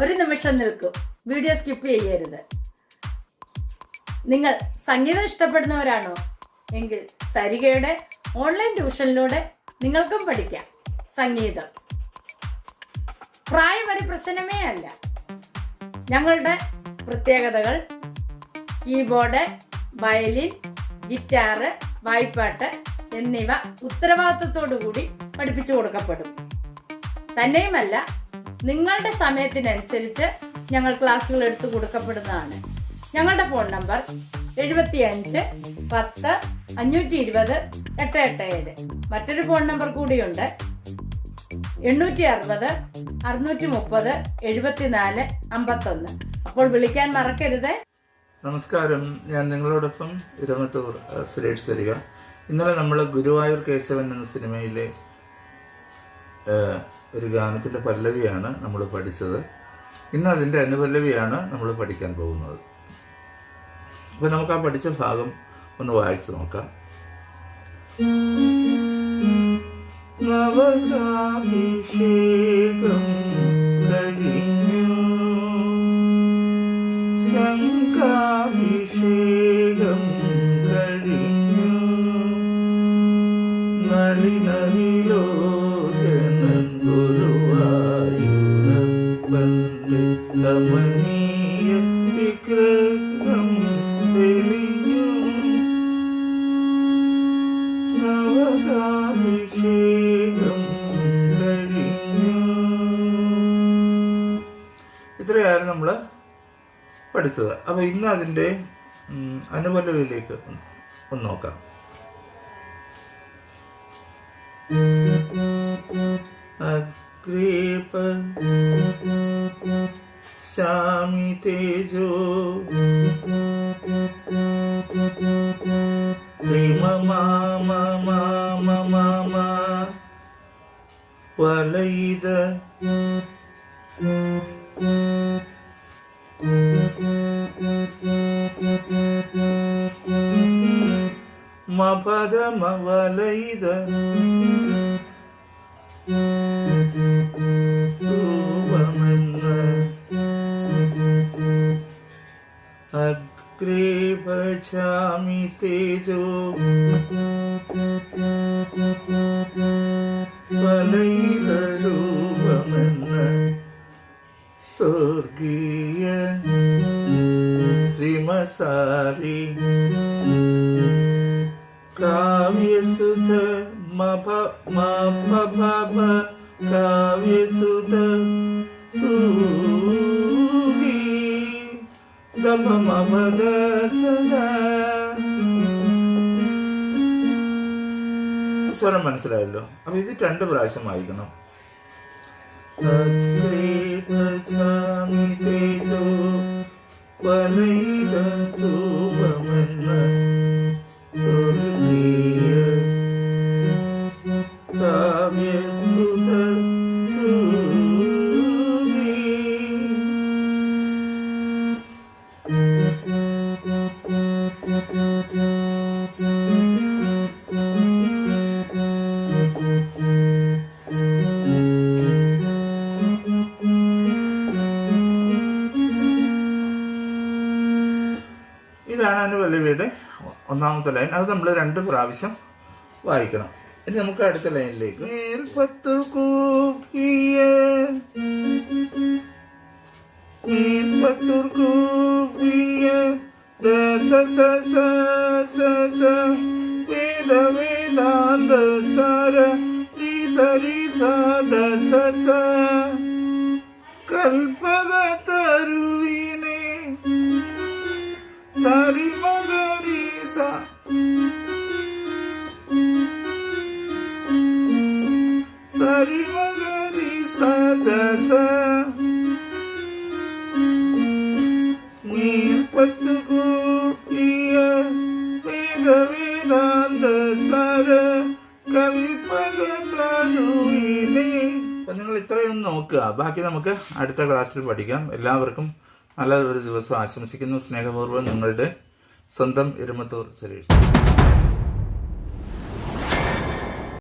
ഒരു നിമിഷം നിൽക്കും. വീഡിയോ സ്കിപ്പ് ചെയ്യരുത്. നിങ്ങൾ സംഗീതം ഇഷ്ടപ്പെടുന്നവരാണോ? എങ്കിൽ സരികയുടെ ഓൺലൈൻ ട്യൂഷനിലൂടെ നിങ്ങൾക്കും പഠിക്കാം. സംഗീതം. പ്രായം ഒരു പ്രശ്നമേ അല്ല. ഞങ്ങളുടെ പ്രത്യേകതകൾ കീബോർഡ് വയലിൻ ഗിറ്റാറ് വായ്പാട്ട് എന്നിവ ഉത്തരവാദിത്വത്തോടു കൂടി പഠിപ്പിച്ചു കൊടുക്കപ്പെടും. തന്നെയുമല്ല നിങ്ങളുടെ സമയത്തിനനുസരിച്ച് ഞങ്ങൾ ക്ലാസ്സുകൾ എടുത്തു കൊടുക്കപ്പെടുന്നതാണ്. ഞങ്ങളുടെ ഫോൺ നമ്പർ എഴുപത്തിയഞ്ച് പത്ത് അഞ്ഞൂറ്റി ഇരുപത് എട്ട് എട്ട് ഏഴ്. മറ്റൊരു ഫോൺ നമ്പർ കൂടിയുണ്ട് എണ്ണൂറ്റി അറുപത് അറുന്നൂറ്റി മുപ്പത് എഴുപത്തിനാല് അമ്പത്തൊന്ന്. അപ്പോൾ വിളിക്കാൻ മറക്കരുത്. നമസ്കാരം. ഞാൻ നിങ്ങളോടൊപ്പം ഇരമത്തൂർ സുരേഷ് സരിക. ഇന്നലെ നമ്മൾ ഗുരുവായൂർ കേശവൻ എന്ന സിനിമയിലെ ഒരു ഗാനത്തിന്റെ പല്ലവിയാണ് നമ്മൾ പഠിച്ചത്. ഇന്ന് അതിന്റെ അനുപല്ലവിയാണ് നമ്മൾ പഠിക്കാൻ പോകുന്നത്. അപ്പോൾ നമുക്ക് ആ പഠിച്ച ഭാഗം ഒന്ന് വായിച്ചു നോക്കാം. നവകാഭിഷേകം കഴിഞ്ഞു. ശങ്കാഭിഷേകം കഴിഞ്ഞു. നളിനവിലോചനൻ വിഗ്രഹം നമ്മൾ പഠിച്ചത്. അപ്പൊ ഇന്ന് അതിന്റെ അനുബലയിലേക്ക് ഒന്ന് നോക്കാം. স্বামী তেজ প্রেম মামা মামা মামা ವಲೈದ ಮಪದ ಮಲೈದ sorgiye, rima sariye, kavi suda, ma pa ma pa pa, kavi suda, tu mi, da ma ma mama, the sun. സ്വരം മനസ്സിലായല്ലോ. അപ്പൊ ഇത് രണ്ട് പ്രാവശ്യം വായിക്കണം. അഗ്രേ അനുപല്ലവിയുടെ ഒന്നാമത്തെ ലൈൻ അത് നമ്മൾ രണ്ട് പ്രാവശ്യം വായിക്കണം. ഇനി നമുക്ക് അടുത്ത ലൈനിലേക്ക് കൽപ്പക തരുവിനെ സരി നിങ്ങൾ ഇത്രയും നോക്കുക. ബാക്കി നമുക്ക് അടുത്ത ക്ലാസ്സിൽ പഠിക്കാം. എല്ലാവർക്കും നല്ല ഒരു ദിവസം ആശംസിക്കുന്നു. സ്നേഹപൂർവം നിങ്ങളുടെ സ്വന്തം ഇരുമത്തൂർ സുരേഷ്.